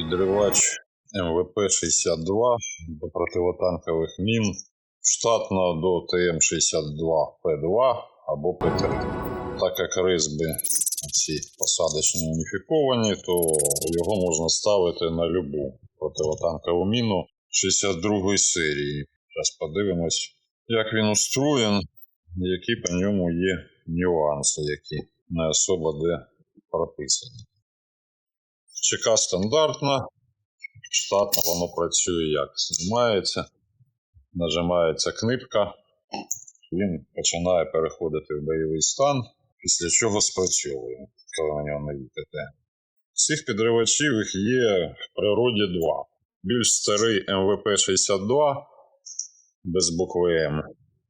підривач МВП-62 до противотанкових мін штатно до ТМ-62П2 або П3. Так як ризби ці посадочні уніфіковані, то його можна ставити на любу противотанкову міну 62 серії. Зараз подивимось, як він устроєн, які по ньому є нюанси, які не особо де прописані. ЧК стандартна, штатно воно працює як знімається, нажимається кнопка, він починає переходити в бойовий стан, після чого спрацьовує, коли на нього навітите. Цих підривачів їх є в природі два. Більш старий МВП-62 без букви М.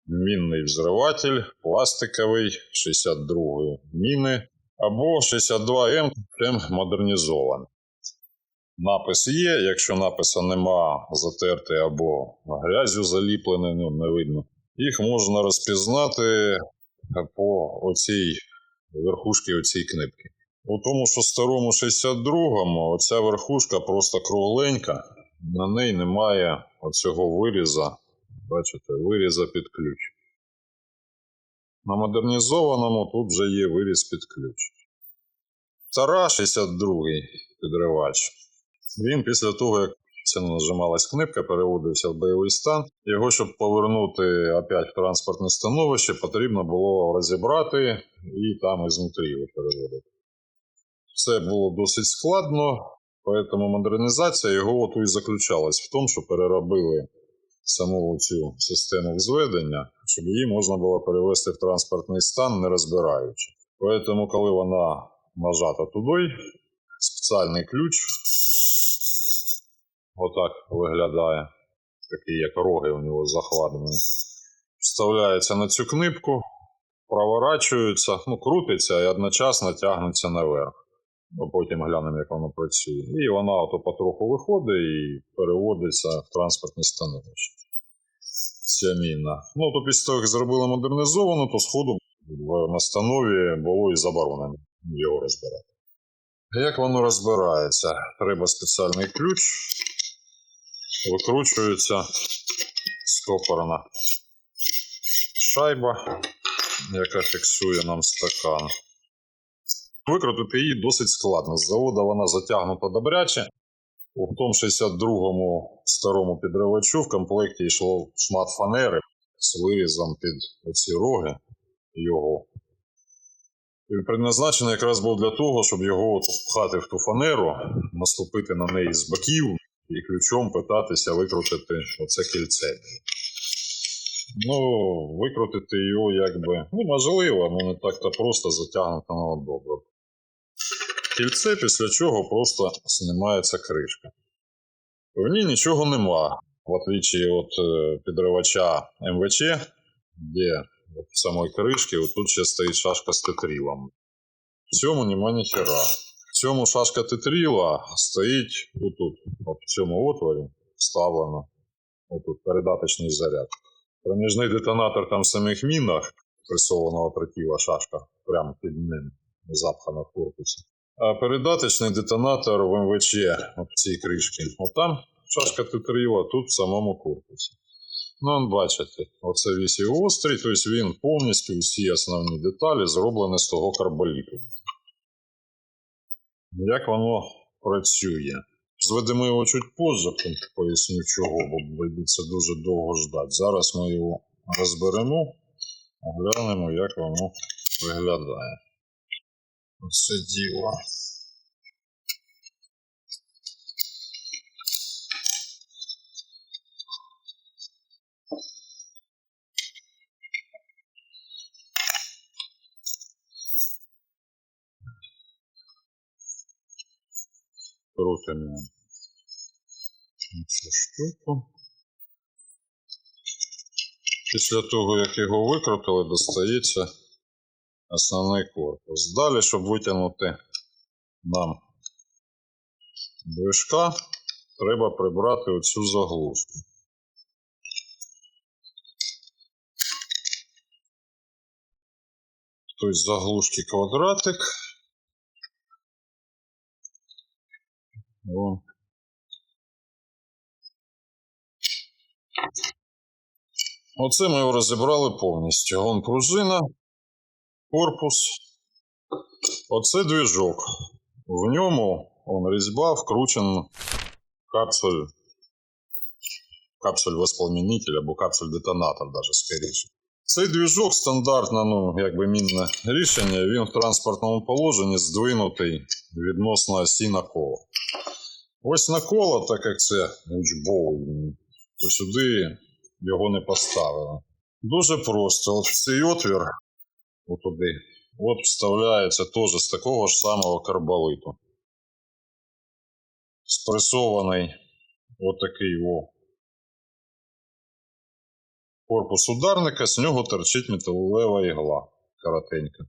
Мінний взриватель, пластиковий 62 міни або 62М тим модернізований. Напис є, якщо напису нема, затертий або грязю заліплений, ну не видно. Їх можна розпізнати по оцій верхушці оцій книпки. У тому, що старому 62-му оця верхушка просто кругленька, на неї немає оцього виріза, бачите, виріза під ключ. На модернізованому тут вже є виріз під ключ. Стара 62-й підривач. Він після того, як це нажималась кнопка, переводився в бойовий стан. Його, щоб повернути опять в транспортне становище, потрібно було розібрати і там ізнутрі його переводити. Це було досить складно, тому модернізація його от і заключалась в тому, що переробили саму цю систему взведення, щоб її можна було перевести в транспортний стан, не розбираючи. Тому, коли вона нажата туди, спеціальний ключ, отак виглядає, такі як роги у нього закладені, вставляється на цю книпку, проворачується, ну, крутиться і одночасно тягнеться наверх. Ну, потім глянемо, як воно працює. І вона ото потроху виходить і переводиться в транспортне становище. Ця міна. Ну, то після того, як зробили модернізовану, то сходу в настанові було і заборонено його розбирати. Як воно розбирається? Треба спеціальний ключ, викручується стопорна шайба, яка фіксує нам стакан. Викрутити її досить складно. З заводу вона затягнута добряче. У тому 62-му старому підривачу в комплекті йшло шмат фанери з вирізом під оці роги його. І предназначений якраз був для того, щоб його впхати в ту фанеру, наступити на неї з боків і ключом питатися викрутити оце кільце. Ну, викрутити його якби, ну, можливо, але не так-то просто затягнути на добре. Кільце, після чого просто знімається кришка. В ній нічого нема, в отличие від е, підривача МВЧ, де в самої кришки тут ще стоїть шашка з тетрілом. В цьому нема ніхера. В цьому шашка тетріла стоїть отут, от в цьому отворі вставлено. Отут передаточний заряд. Проміжний детонатор там в самих мінах пресованого тротіла шашка прямо під ним запхана в корпусі. Передаточний детонатор в МВЧ в цій кришці. От там шашка тетріла, тут в самому корпусі. Ну, бачите, оце вісі острий, тобто він повністю всі основні деталі зроблені з того карболіту. Як воно працює? Зведемо його чуть позже, поясню чого, бо це дуже довго ждати. Зараз ми його розберемо, оглянемо, як воно виглядає. Оце діло. Крутимо цю штуку. Після того, як його викрутили, достається основний корпус. Далі, щоб витягнути нам движка, треба прибрати оцю заглушку. Тобто заглушки квадратик. О. Оце ми його розібрали повністю. Гон пружина корпус. Оце двіжок. В ньому он різьба вкручен капсуль. Капсуль воспламенитель або капсуль-детонатор, даже скоріше. Цей двіжок стандартне, ну, якби мінне рішення, він в транспортному положенні здвинутий відносно осі на коло. Ось на коло, так як це учбоу, то сюди його не поставили. Дуже просто. От цей отвір, отуди, от вставляється теж з такого ж самого карболиту. Спресований отакий о корпус ударника, з нього торчить металева ігла коротенька.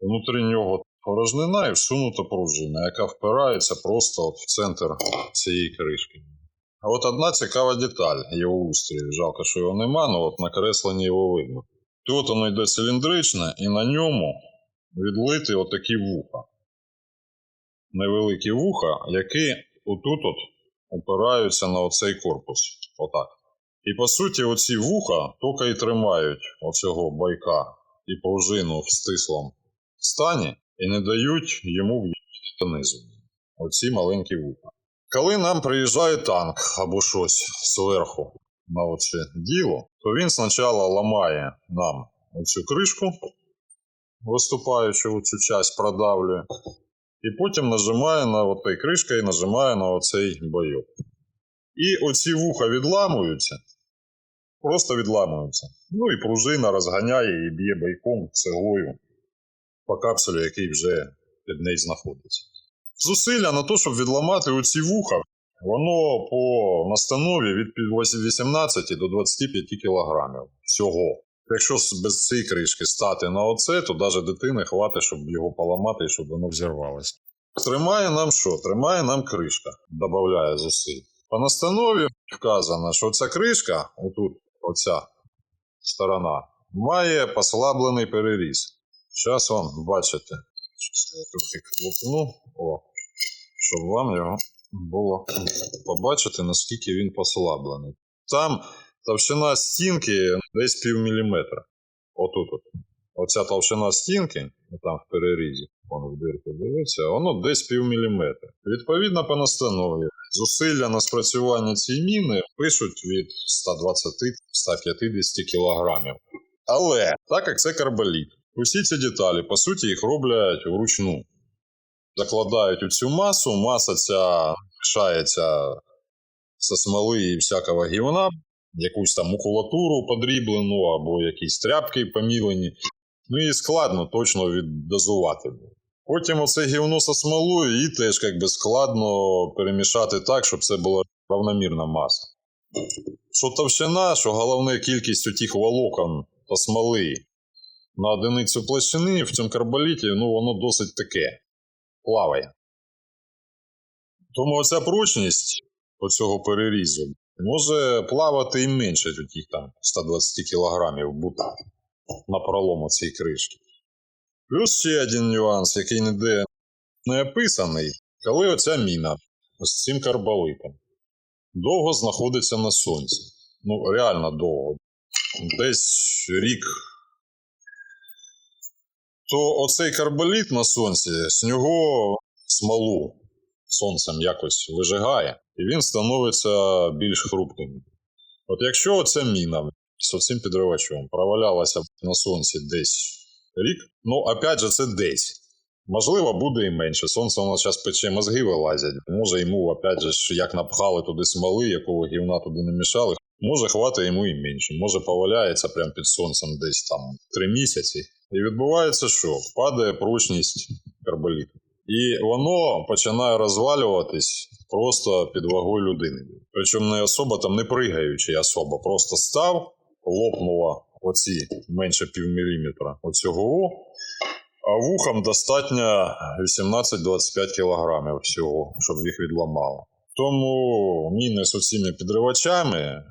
Внутрі нього порожнина і всунута пружина, яка впирається просто от в центр цієї кришки. А от одна цікава деталь його устрію. Жалко, що його нема, але от на його видно. І от воно йде циліндричне, і на ньому відлиті отакі вуха. Невеликі вуха, які отут от опираються на оцей корпус. Отак. І по суті, оці вуха тільки і тримають оцього байка і пружину в стислому стані і не дають йому в'їхати донизу. Оці маленькі вуха. Коли нам приїжджає танк або щось зверху на оце діло, то він спочатку ламає нам оцю кришку, виступаючу цю часть продавлює, і потім нажимає на оцей кришка і нажимає на оцей бойок. І оці вуха відламуються, просто відламуються. Ну і пружина розганяє і б'є бойком цеглою по капсулі, який вже під нею знаходиться. Зусилля на те, щоб відламати оці вуха, воно по настанові від 18 до 25 кілограмів всього. Якщо без цієї кришки стати на оце, то навіть дитини хватить, щоб його поламати і щоб воно взірвалося. Тримає нам що? Тримає нам кришка, додає зусиль. По настанові вказано, що ця кришка, отут, оця сторона, має послаблений переріз. Зараз вам бачите. Щас я трохи клопну, о, щоб вам його було побачити, наскільки він послаблений. Там товщина стінки десь пів міліметра. Отут. От. Оця товщина стінки, ну, там в перерізі, воно в дирку дивиться, воно десь пів міліметра. Відповідно по настанові, зусилля на спрацювання цієї міни пишуть від 120-150 кілограмів. Але так як це карболіт, усі ці деталі, по суті, їх роблять вручну. Закладають у цю масу, маса ця лишається зі смоли і всякого гівна, якусь там макулатуру подріблену або якісь тряпки помілені. Ну і складно точно віддозувати. Потім оце гівно зі смолою і теж якби складно перемішати так, щоб це була равномірна маса. Що товщина, що головне кількість отих волокон та смоли на одиницю площини в цьому карболіті, ну воно досить таке плаває. Тому оця прочність оцього перерізу може плавати і менше таких там 120 кілограмів бути на пролому цієї кришки. Плюс ще один нюанс, який ніде не описаний, коли оця міна з цим карболитом довго знаходиться на сонці. Ну, реально довго. Десь рік. То оцей карболіт на сонці, з нього смолу сонцем якось вижигає, і він становиться більш хрупким. От якщо оця міна з цим підривачом провалялася на сонці десь рік, ну, опять же, це десь. Можливо, буде і менше. Сонце воно зараз пече, мозги вилазять. Може, йому, опять же, як напхали туди смоли, якого гівна туди не мішали. Може, хватить йому і менше. Може, поваляється прямо під сонцем десь там три місяці. І відбувається, що падає прочність карболіту. І воно починає розвалюватись просто під вагою людини. Причому не особа там не пригаючи особа, просто став, лопнула оці менше півміліметра оцього, а вухам достатньо 18-25 кілограмів всього, щоб їх відламало. Тому міни з оціми підривачами,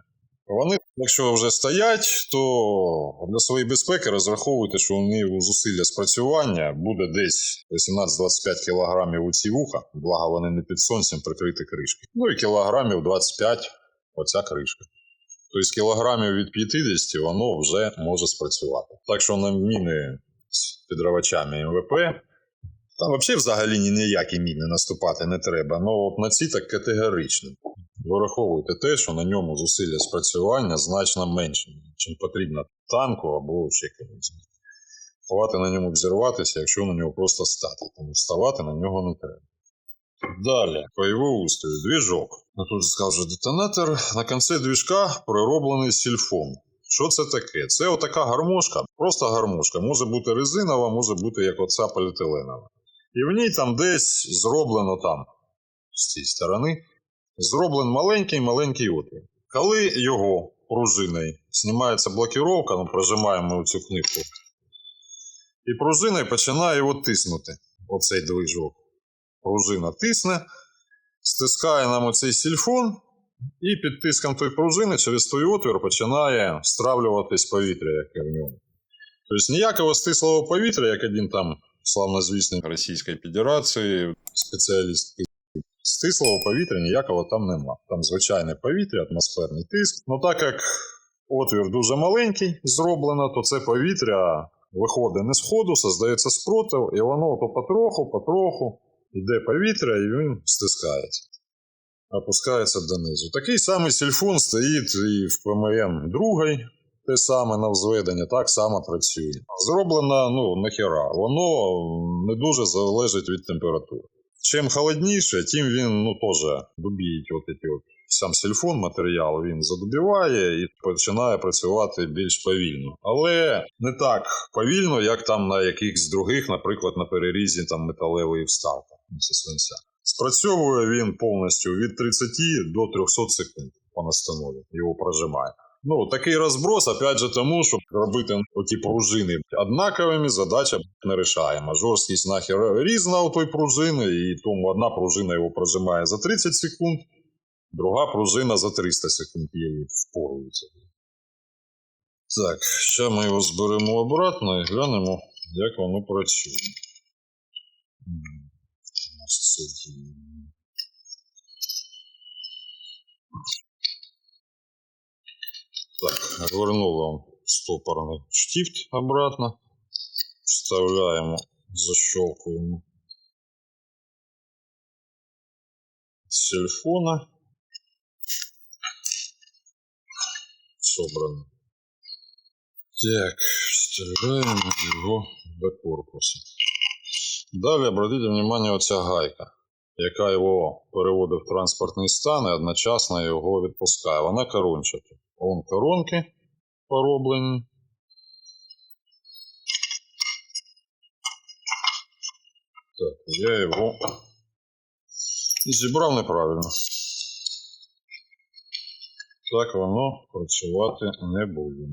вони, якщо вже стоять, то для своєї безпеки розраховуйте, що у них зусилля спрацювання буде десь 18-25 кілограмів у ці вуха, благо вони не під сонцем прикриті кришки. Ну і кілограмів 25 оця кришка. Тобто кілограмів від 50 воно вже може спрацювати. Так що на міни з підривачами МВП там взагалі взагалі ні ніякі міни наступати не треба. Ну от на ці так категорично. Вираховуйте те, що на ньому зусилля спрацювання значно менше, ніж потрібно танку або ще комусь. Ховати на ньому взірватися, якщо на нього просто стати. Тому вставати на нього не треба. Далі, бойовий устрій, двіжок. Ну, тут скаже детонатор. На кінці двіжка пророблений сільфон. Що це таке? Це отака гармошка, просто гармошка. Може бути резинова, може бути як оця поліетиленова. І в ній там десь зроблено там, з цієї сторони, зроблен маленький-маленький отвір. Коли його пружиною знімається блокіровка, ну прожимаємо цю книжку, і пружиною починає його тиснути, оцей движок. Пружина тисне, стискає нам оцей сільфон, і під тиском тої пружини через той отвір починає стравлюватись повітря, яке в ньому. Тобто ніякого стислого повітря, як один там славнозвісний Російської Федерації спеціаліст стислого повітря ніякого там нема. Там звичайне повітря, атмосферний тиск. Ну так як отвір дуже маленький зроблено, то це повітря виходить не з ходу, создається спротив, і воно то потроху, потроху йде повітря, і він стискається. Опускається донизу. Такий самий сільфон стоїть і в ПМН другий, те саме на взведення, так само працює. Зроблено, ну, нахера, воно не дуже залежить від температури. Чим холодніше, тим він ну, теж дубіють от ці от. Сам сільфон матеріал він задубіває і починає працювати більш повільно. Але не так повільно, як там на якихось других, наприклад, на перерізі там металевої вставки зі свинця. Спрацьовує він повністю від 30 до 300 секунд по настанові, його прожимає. Ну, такий розброс, опять же, тому, щоб робити оті пружини однаковими, задача не рішаємо. Жорсткість нахер різна у той пружини, і тому одна пружина його прожимає за 30 секунд, друга пружина за 300 секунд її впорується. Так, ще ми його зберемо обратно і глянемо, як воно працює. Вернула стопорный штифт обратно. Вставляем, защелкиваем с телефона. Собрано. Так, вставляем его до корпуса. Далі обратите внимание оця гайка, яка його переводить в транспортний стан і одночасно його відпускає. Вона корончата. Вон коронки пороблені. Так, я його зібрав неправильно. Так воно працювати не буде.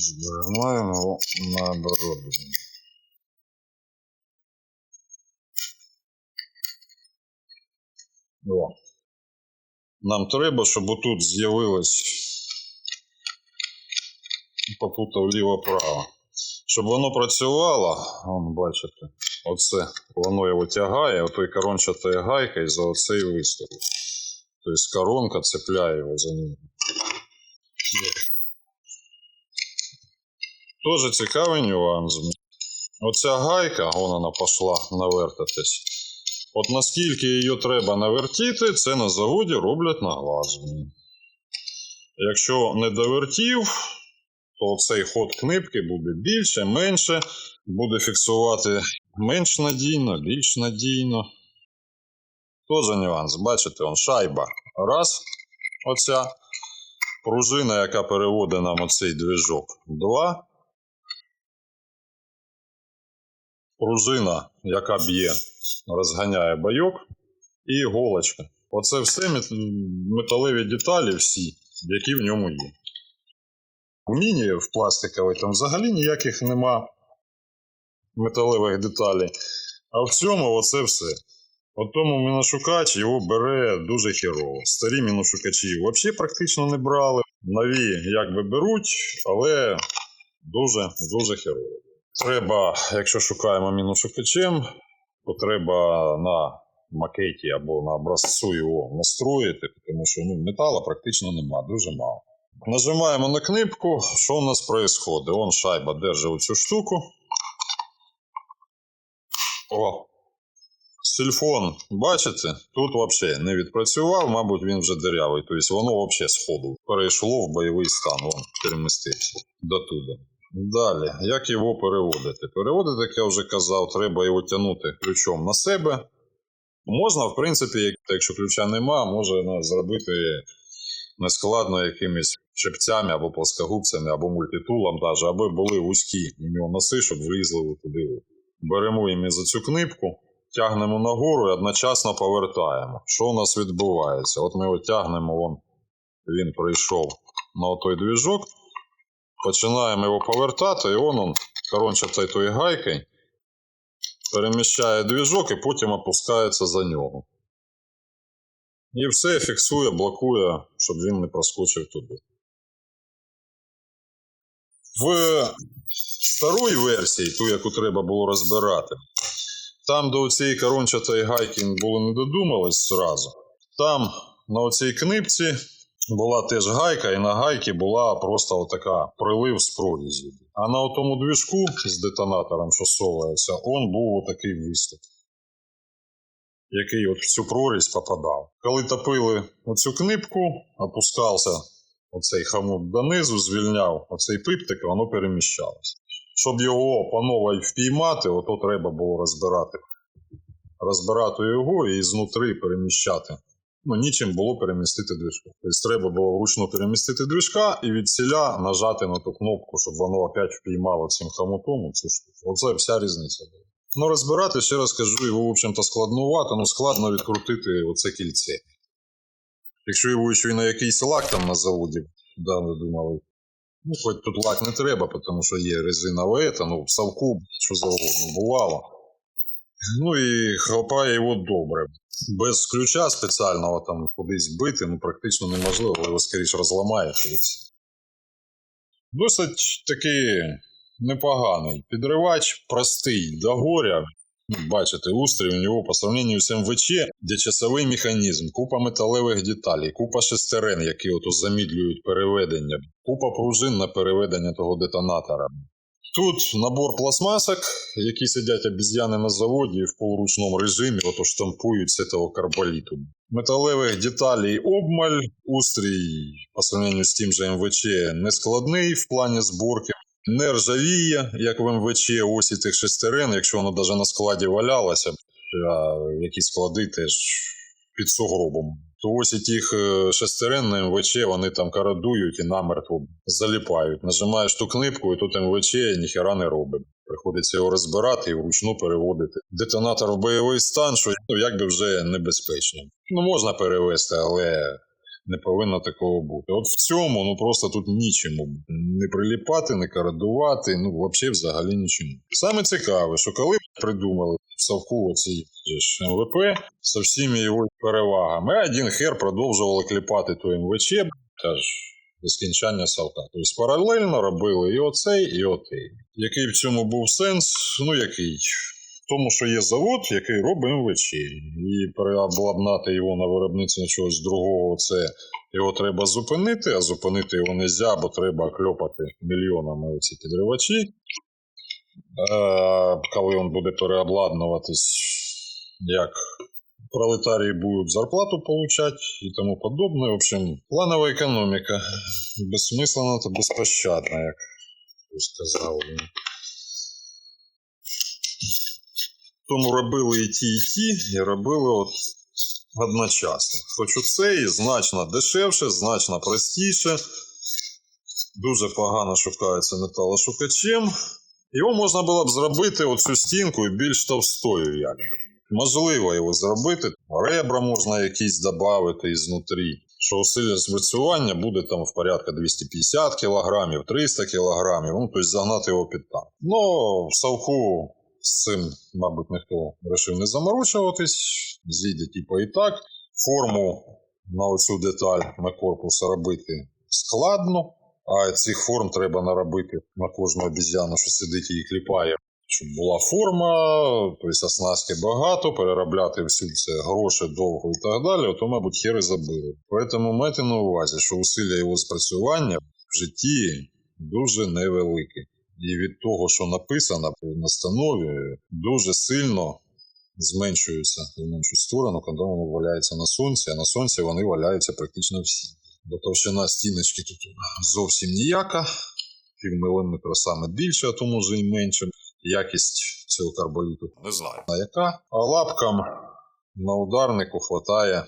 Зберігаємо його наоборот. О. Нам треба, щоб отут з'явилось попутав ліво-право. Щоб воно працювало, вон, бачите, оце воно його тягає, отой корончатою гайка і за оцей виступ. Тобто коронка цепляє його за ним. Тоже цікавий нюанс. Оця гайка, вон вона пішла навертатись. От наскільки її треба навертіти, це на заводі роблять на. Якщо не довертів, то цей ход книпки буде більше, менше, буде фіксувати менш надійно, більш надійно. Тоже нюанс. Бачите, он шайба. Раз. Оця пружина, яка переводить нам оцей движок. Два. Пружина, яка б'є, розганяє байок. І іголочка. Оце все металеві деталі всі, які в ньому є. У міні в пластиковій там взагалі ніяких нема металевих деталей. А в цьому оце все. От тому міношукач його бере дуже херово. Старі міношукачі взагалі практично не брали. Нові якби беруть, але дуже дуже херово. Треба, якщо шукаємо міну шукачем, то треба на макеті або на образцу його настроїти, тому що ну, металу практично нема, дуже мало. Нажимаємо на кнопку, що у нас відбувається? Вон шайба держить оцю штуку. О, Сільфон, бачите, тут взагалі не відпрацював, мабуть, він вже дирявий. Тобто воно взагалі сходу перейшло в бойовий стан, перемістився дотуди. Далі, як його переводити? Переводити, як я вже казав, треба його тягнути ключом на себе. Можна, в принципі, якщо ключа нема, можна зробити нескладно якимись шипцями або плоскогубцями, або мультитулом, даже, аби були вузькі у нього носи, щоб влізли туди. Беремо їм за цю книпку, тягнемо нагору і одночасно повертаємо. Що у нас відбувається? От ми його тягнемо, він прийшов на той двіжок, починаємо його повертати, і он, он корончатою тою гайкою переміщає двіжок і потім опускається за нього. І все фіксує, блокує, щоб він не проскочив туди. В старої версії, ту, яку треба було розбирати, там до цієї корончатої гайки було не додумались зразу. Там на оцій книпці була теж гайка, і на гайці була просто така прилив з прорізі. А на тому двіжку з детонатором, що совається, он був отакий виступ, який от в цю прорізь попадав. Коли топили оцю книпку, опускався оцей хамут донизу, звільняв оцей пиптик, воно переміщалося. Щоб його по новій впіймати, ото треба було розбирати. Розбирати його і знутри переміщати. Ну, нічим було перемістити движку. Тобто треба було вручну перемістити движка і від ціля нажати на ту кнопку, щоб воно опять впіймало цим штуку. Оце вся різниця була. Ну, розбирати, ще раз кажу, його, в общем-то, складнувато, ну складно відкрутити оце кільце. Якщо його ще й на якийсь лак там на заводі, да, ви думали, ну, хоч тут лак не треба, тому що є резинова ну, в совку, що завгодно бувало. Ну і хапає його добре. Без ключа спеціального там кудись бити, ну практично неможливо, його скоріше все. Досить такий непоганий підривач, простий до горя. Бачите, устрій у нього по сравненню з МВЧ, де часовий механізм, купа металевих деталей, купа шестерен, які ото замідлюють переведення, купа пружин на переведення того детонатора. Тут набор пластмасок, які сидять обіз'яни на заводі в полуручному режимі, ото штампують з цього карболіту. Металевих деталей обмаль, устрій по сравненню з тим же МВЧ нескладний в плані зборки. Не ржавіє, як в МВЧ, ось і тих шестерен, якщо воно навіть на складі валялося, а які склади теж під сугробом. То ось і тих е, шестерен на МВЧ вони там карадують і намертво заліпають. Нажимаєш ту книпку, і тут МВЧ ніхера не робить. Приходиться його розбирати і вручну переводити. Детонатор в бойовий стан, що ну, якби вже небезпечно. Ну, можна перевести, але не повинно такого бути. От в цьому ну просто тут нічому не приліпати, не карадувати, ну взагалі взагалі нічому. Саме цікаве, що коли придумали совку оцій МВП з всіма його перевагами, А один хер продовжували кліпати то МВЧ, теж до скінчання совка. Тобто паралельно робили і оцей, і отей. Який в цьому був сенс? Ну який? Тому, що є завод, який робить МВЧ, і переобладнати його на виробництво чогось другого, це його треба зупинити, а зупинити його не можна, бо треба кльопати мільйонами ці підривачі. Е, коли він буде переобладнуватись, як пролетарії будуть зарплату получати і тому подобне. В общем, планова економіка. Безсмислена та безпощадна, як сказав він. Тому робили і ті, і ті, і робили от одночасно. Хоч у цей значно дешевше, значно простіше, дуже погано шукається металошукачем. Його можна було б зробити оцю стінку більш товстою. Як. Можливо його зробити. Ребра можна якісь додати ізнутрі. Що силі спрацювання буде там в порядку 250 кг, 300 кг, ну, тобто загнати його під танк. Ну, в совку з цим, мабуть, ніхто вирішив не заморочуватись, зійде типу і так. Форму на оцю деталь на корпус робити складно, А цих форм треба наробити на кожну обіз'яну, що сидить і кліпає. Щоб була форма, тобто оснастки багато, переробляти всю це гроші довго і так далі, то, мабуть, хери забили. Тому майте на увазі, що усилля його спрацювання в житті дуже невеликі. І від того, що написано в настанові, дуже сильно зменшуються в іншу сторону, коли воно валяється на сонці, а на сонці вони валяються практично всі. Бо товщина стіночки тут зовсім ніяка, пів міліметра саме більше, а то може і менше. Якість цього карболіту не знаю, на яка. А лапкам на ударнику хватає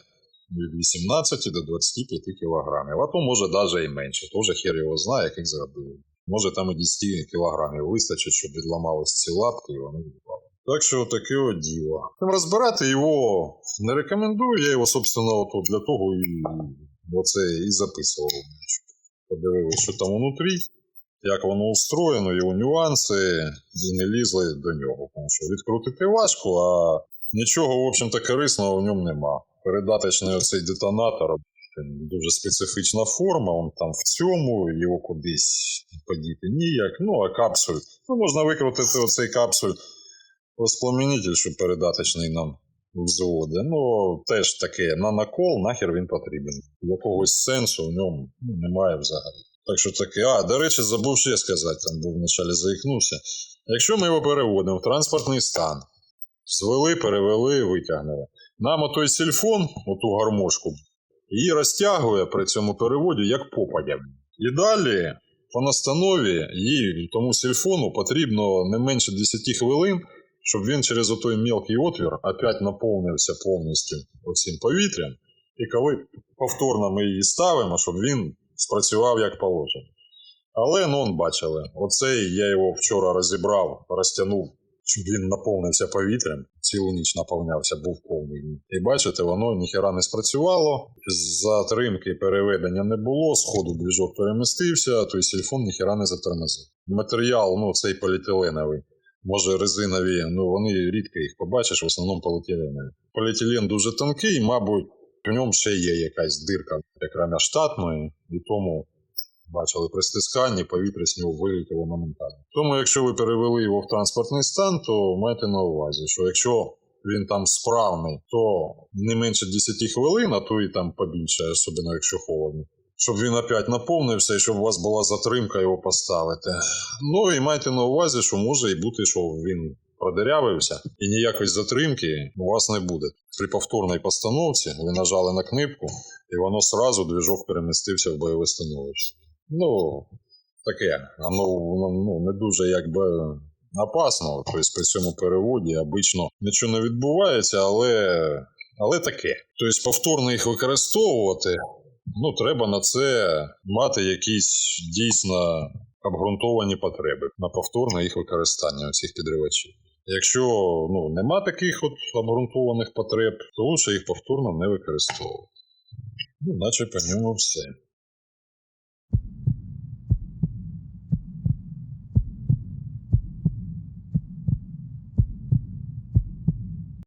від 18 до 25 кілограмів, а то може навіть і менше. Тоже хер його знає, як їх зробили. Може там і 10 кілограмів вистачить, щоб відламались ці лапки і вони відпали. Так що таке от діло. Розбирати його не рекомендую, я його, собственно, от для того і оце і записував. Подивилися, що там внутрі, як воно устроєно, його нюанси, і не лізли до нього. Тому що відкрутити важко, а нічого, в общем-то, корисного в ньому нема. Передаточний оцей детонатор, він дуже специфічна форма, он там в цьому, його кудись подіти ніяк. Ну, а капсуль. Ну, можна викрутити оцей капсуль воспламенитель, що передаточний нам взводи. Ну, теж таке на накол, нахер він потрібен. Якогось сенсу в ньому ну, немає взагалі. Так що таке, а, до речі, забув ще сказати, там був вначалі заїкнувся. Якщо ми його переводимо в транспортний стан, звели, перевели, витягнули. Нам отой сільфон, оту гармошку, її розтягує при цьому переводі як попадя. І далі, по настанові, їй, тому сільфону потрібно не менше 10 хвилин, щоб він через отой мілкий отвір опять наповнився повністю оцим повітрям. І коли повторно ми її ставимо, щоб він спрацював як положено. Але ну, бачили, оцей я його вчора розібрав, розтягнув, щоб він наповнився повітрям, цілу ніч наповнявся, був повний. І бачите, воно ніхера не спрацювало. Затримки переведення не було, сходу двіжок перемістився, той сільфон ніхера не затормозив. Матеріал, ну цей поліетиленовий. Може, резинові, ну вони рідко їх побачиш, в основному поліетиленові. Поліетилен дуже тонкий, мабуть, в ньому ще є якась дирка, окрема штатної, і тому бачили при стисканні, повітря з нього вилетіло моментально. Тому, якщо ви перевели його в транспортний стан, то майте на увазі, що якщо він там справний, то не менше 10 хвилин, а то і там побільше, особливо якщо холодно. Щоб він опять наповнився і щоб у вас була затримка його поставити. Ну і майте на увазі, що може і бути, що він продирявився, і ніякої затримки у вас не буде. При повторній постановці ви нажали на кнопку, і воно сразу двіжок перемістився в бойове становище. Ну, таке, воно, воно ну, не дуже якби опасно. Тобто при цьому переводі обично нічого не відбувається, але, але таке. Тобто повторно їх використовувати, ну, треба на це мати якісь дійсно обґрунтовані потреби на повторне їх використання цих підривачів. Якщо ну, нема таких от обґрунтованих потреб, то лучше їх повторно не використовувати. Ну, наче по ньому все.